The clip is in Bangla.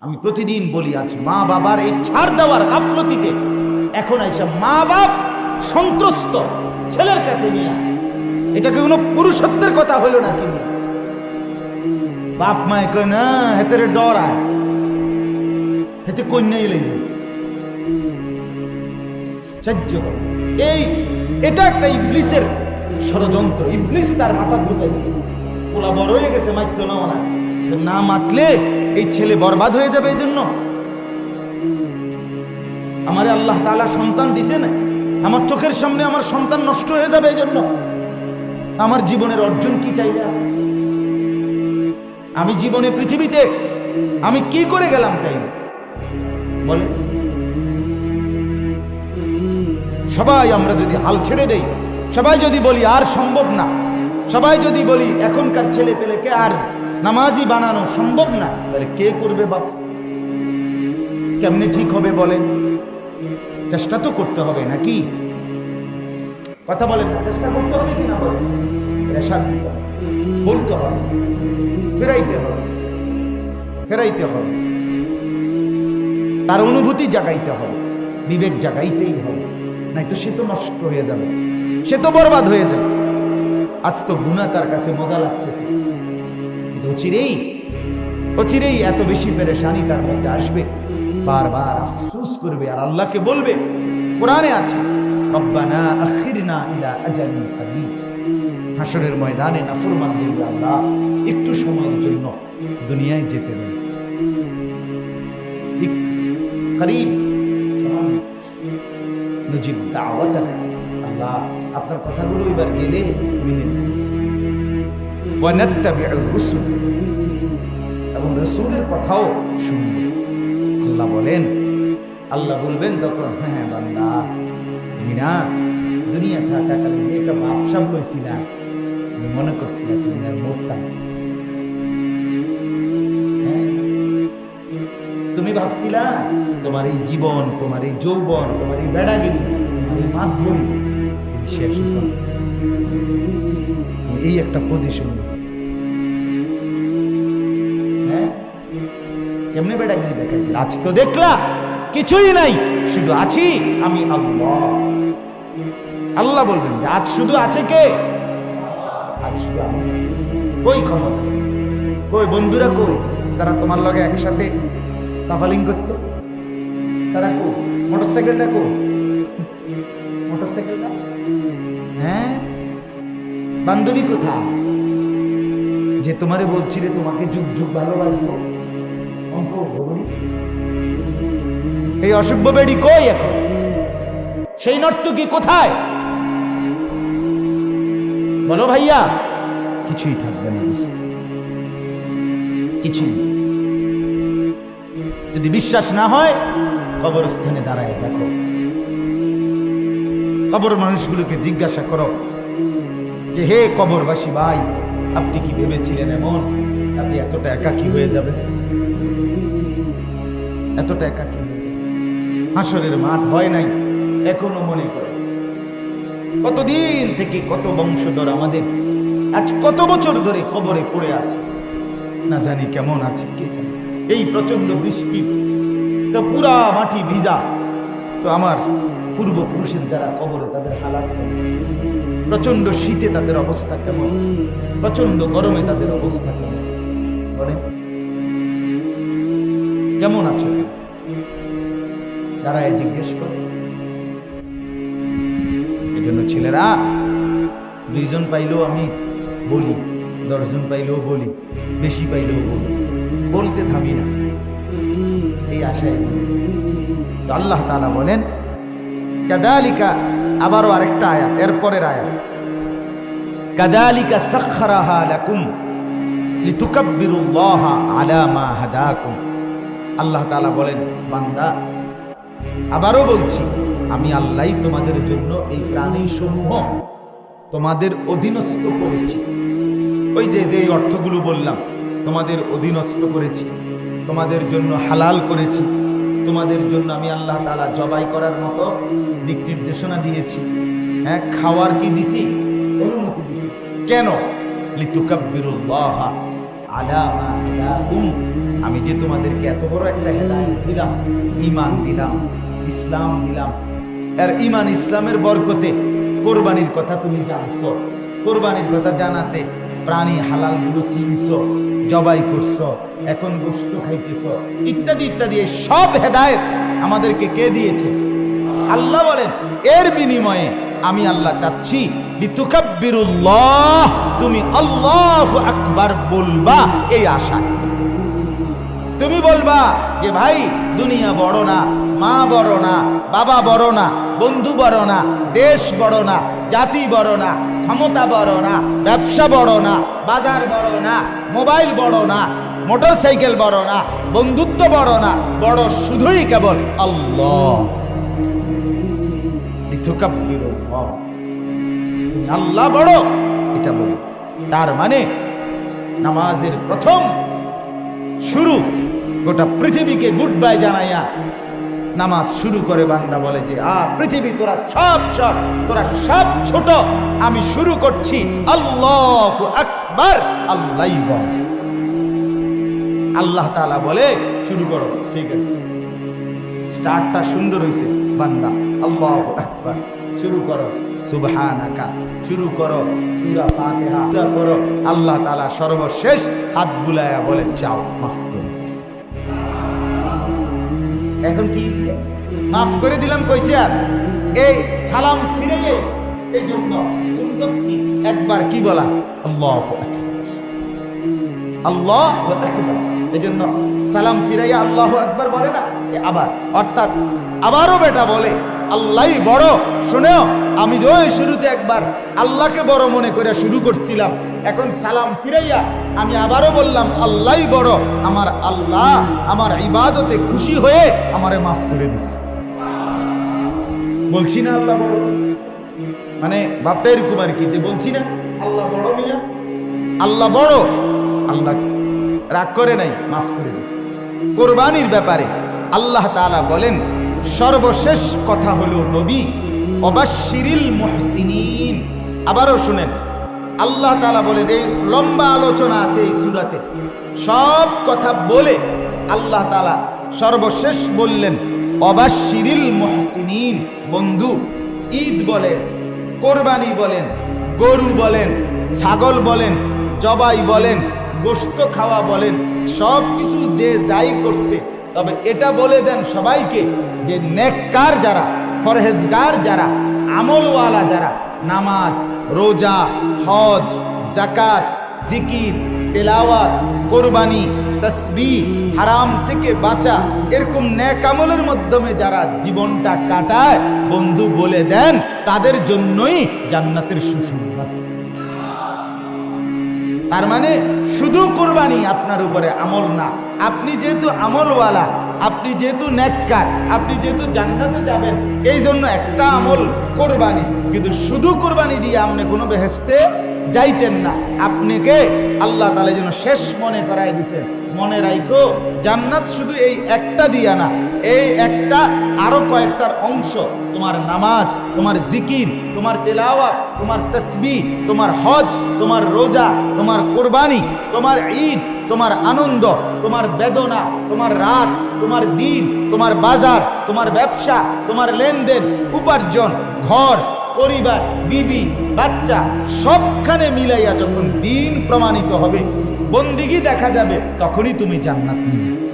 আমি প্রতিদিন বলি, আজ মা বাবার এই ছাড় দেওয়ার গাফলতিতে এখন এসে মা বাপ সন্ত্রস্ত, ছেলের কাছে নিয়ে এটা কি কোনো পুরুষত্বের কথা হলো নাকি? মিয়া? বাপ মায় কয়, না, হেতের ডর আয়। হেতে কন্যাই লাগবে। সহ্য। এই, এটা একটা ইবলিসের ষড়যন্ত্র। ইবলিস তার মাথা ঢুকাইছে পোলা বড় হয়ে গেছে, মাইত্য না। ওনা না মাতলে এই ছেলে বরবাদ হয়ে যাবে এই জন্য আমারে আল্লাহ তাআলা সন্তান দিছে না, আমার চোখের সামনে আমার সন্তান নষ্ট হয়ে যাবে এই জন্য আমার জীবনের অর্জন কি তাই না? আমি জীবনে পৃথিবীতে আমি কি করে গেলাম তাই বলে, সবাই আমরা যদি হাল ছেড়ে দেই, সবাই যদি বলি আর সম্ভব না, সবাই যদি বলি এখনকার ছেলে পেলেকে আর নামাজি বানানো সম্ভব না। তাহলে কে করবে বাপ? কেমনে ঠিক হবে বলেন? চেষ্টা তো করতে হবে নাকি? কথা বলেন চেষ্টা করতে হবে কি না হবে, বলতে হবে, ফেরাইতে হবে ফেরাইতে হবে। তার অনুভূতি জাগাইতে হবে, বিবেক জাগাইতেই হবে। নাই তো সে তো নষ্ট হয়ে যাবে, সে তো বরবাদ হয়ে যাবে। আজ তো গুণা তার কাছে মজা লাগতেছে। অচিরেই অচিরেই এত বেশি পেরেশানি তার মধ্যে আসবে। বারবার আফসোস করবে আর আল্লাহকে বলবে, কোরআনে আছে, রব্বানা আখিরনা ইলা আজালিন করিম হাসরের ময়দানে নাফরমান বলবে আল্লাহ, একটু সময়ের জন্য দুনিয়ায় যেতে দেন। করিব নজিব দাওয়াত আল্লাহ, আপনার কথাগুলো এবার গেলে মেনে নেব। এবং রসুলের কথাও শুনব। আল্লাহ বলেন, আল্লাহ বলবেন তখন হ্যাঁ বান্দা, তুমি না, দুনিয়া থাকাকালে যে একটা ভাবসাব হয়েছিল, তুমি মনে করছিলে তুমি আর মরতাম হ্যাঁ? তুমি ভাবছিলা, তোমার এই জীবন, তোমার এই যৌবন, তোমার এই বেড়াগিরি, তোমার এই মাতবরি শেষ তুমি এই একটা পজিশন নিয়েছি কেমনে বেড়াগিরি দেখাইছিল আজ তো দেখলা কিছুই নাই, শুধু আছি আমি আল্লাহ। আল্লাহ বলবেন আজ শুধু আছে কে? আজ শুধু। কই ক্ষমতা কই বন্ধুরা কই? তারা তোমার লগে একসাথে তাফালিং করতো? তারা কো মোটরসাইকেলটা কো মোটরসাইকেলটা? হ্যাঁ? বান্ধবী কোথায়? যে তোমারে বলছি রে, তোমাকে যুগ যুগ ভালোবাসবো। এই অসভ্য বেড়ি কই এখন? সেই নর্তকী কোথায়? বলো ভাইয়া, কিছুই থাকবে না কিছুই যদি বিশ্বাস না হয়, কবরস্থানে দাঁড়ায় দেখো। কবর মানুষগুলোকে জিজ্ঞাসা করো যে, হে কবরবাসী ভাই, আপনি কি ভেবেছিলেন এমন? আপনি এতটা একাকী হয়ে যাবে এতটা একাকী হাসরের মাঠ হয় নাই, এখনও মনে করে কতদিন থেকে কত বংশধর আমাদের, আজ কত বছর ধরে খবরে পড়ে আছে। না জানি কেমন আছে, কে জানে। এই প্রচণ্ড বৃষ্টি, তো পুরা মাটি ভিজা। তো আমার পূর্বপুরুষের যারা কবরে, তাদের হালাত কেমন? প্রচণ্ড শীতে তাদের অবস্থা কেমন? প্রচণ্ড গরমে তাদের অবস্থা কেমন? বলে কেমন আছে? তারা জিজ্ঞেস করে। এই জন্য ছেলেরা, দুইজন পাইলেও আমি বলি, দশজন পাইলেও বলি, বেশি পাইলেও বলি। বলতে থামি না। এই আশায়। তো আল্লাহ তালা বলেন, কাদালিকা আবারও আরেকটা আয়াত, এরপরের আয়াত। কাদালিকা সাখরাহা লাকুম লিতুকাব্বিরুল্লাহা আলা মা হাদাকুম। আল্লাহ তাআলা বলেন, বান্দা, আবারও বলছি, আমি আল্লাহই তোমাদের জন্য এই প্রাণী সমূহ তোমাদের অধীনস্থ করেছি। ওই যে যে অর্থগুলো বললাম, তোমাদের অধীনস্থ করেছি, তোমাদের জন্য হালাল করেছি, তোমাদের জন্য আমি আল্লাহ তাআলা জবাই করার মতো দিক নির্দেশনা দিয়েছি। হ্যাঁ খাওয়ার কি দিছি? অনুমতি দিছি। কেন? হাদাকুম আমি যে তোমাদেরকে এত বড় একটা হেদায়ত দিলাম ইমান দিলাম, ইসলাম দিলাম, আর ইমান ইসলামের বরকতে কোরবানির কথা তুমি জানছো, কোরবানির কথা জানাতে প্রাণী হালালগুলো চিনছ, জবাই করছ, এখন গোস্ত খাইতেছ, ইত্যাদি ইত্যাদি সব হেদায়ত আমাদেরকে কে দিয়েছে? আল্লাহ বলেন, এর বিনিময়ে আমি আল্লাহ চাচ্ছি তুমি আল্লাহ আকবার বলবা এই আশায় তুমি বলবা যে ভাই দুনিয়া বড় না মা বড় না বাবা বড় না বন্ধু বড় না দেশ বড় না জাতি বড় না ক্ষমতা বড় না ব্যবসা বড় না বাজার বড় না মোবাইল বড় না মোটর সাইকেল বড় না বন্ধুত্ব বড় না বড় শুধুই কেবল আল্লাহ। তুমি আল্লাহ বড়, এটা বলো। তার মানে নামাজের প্রথম শুরু গোটা পৃথিবীকে গুড বাই জানাইয়া নামাজ শুরু করে বান্দা বলে যে আ পৃথিবী তোরা সব সব, তোরা সব ছোট, আমি শুরু করছি আল্লাহ আকবার আল্লাহ আল্লাহ তালা বলে, শুরু করো। ঠিক আছে। স্টার্টটা সুন্দর হয়েছে বান্দা, আল্লাহ আকবার। শুরু করো। সুবহানাকা। শুরু করো। সূরা ফাতিহা। করো। আল্লাহ তাআলা সর্বশেষ হাত বুলায়া বলে চাও, মাফ করে এখন কি হয়েছে মাফ করে দিলাম কইছে আর? এই সালাম ফিরে এই জন্য কি? একবার কি বলা? আল্লাহ আল্লাহ এই জন্য সালাম ফিরাইয়া আল্লাহ একবার বলে না? আবার, অর্থাৎ আবারও বেটা বলে আল্লাহ বড়। শুনেও, আমি যে ওই শুরুতে একবার আল্লাহকে বড় মনে করে শুরু করছিলাম, এখন সালাম ফিরাইয়া আমি আবারও বললাম আল্লাহ বড়। আমার আল্লাহ আমার ইবাদতে খুশি হয়ে আমারে মাফ করে দিচ্ছে বলছি না আল্লাহ বড়? মানে বাপটা এরকম আর কি যে বলছি না, আল্লাহ বড় মিয়া। আল্লাহ বড়? আল্লাহ রাগ করে নাই, মাফ করে দিচ্ছে কোরবানির ব্যাপারে আল্লাহ তালা বলেন, সর্বশেষ কথা হলো নবী অবাশিরিল মুহসিনিন। আবারও শুনেন, আল্লাহ তালা বলেন, এই লম্বা আলোচনা আছে এই সুরাতে। সব কথা বলে আল্লাহ তালা সর্বশেষ বললেন অবাশিরিল মুহসিনিন। বন্ধু, ঈদ বলেন, কোরবানি বলেন, গরু বলেন, ছাগল বলেন, জবাই বলেন গোস্ত খাওয়া বলেন সব কিছু যে যাই করছে তবে এটা বলে দেন সবাইকে যে নেককার যারা, ফরহেজগার যারা, আমলওয়ালা যারা, নামাজ, রোজা, হজ জাকাত জিকির, তেলাওয়াত, কোরবানি তসবি হারাম থেকে বাঁচা, এরকম ন্যাক আমলের মাধ্যমে যারা জীবনটা কাটায়, বন্ধু বলে দেন, তাদের জন্যই জান্নাতের সুসংবাদ। তার মানে শুধু কোরবানি আপনার উপরে আমল না। আপনি যেহেতু আমলওয়ালা, আপনি যেহেতু ন্যাককার আপনি যেহেতু জান্নাতে যাবেন এই জন্য একটা আমল কোরবানি। কিন্তু শুধু কোরবানি দিয়ে আপনি কোনো বেহেস্তে যাইতেন না। আপনাকে আল্লাহ তালা যেন শেষ মনে করাই দিছেন মনে রাখো জান্নাত শুধু এই একটা দিয়া না, এই একটা আরও কয়েকটার অংশ। তোমার নামাজ, তোমার জিকির, তোমার তেলাওয়াত, তোমার তসবি তোমার হজ, তোমার রোজা, তোমার কোরবানি, তোমার ঈদ, তোমার আনন্দ, তোমার বেদনা, তোমার রাত, তোমার দিন, তোমার বাজার, তোমার ব্যবসা, তোমার লেনদেন, উপার্জন, ঘর পরিবার, বিবি, বাচ্চা, সবখানে মিলাইয়া যখন দিন প্রমাণিত হবে, বন্দিগি দেখা যাবে, তখনই তুমি জান্নাত নিবে।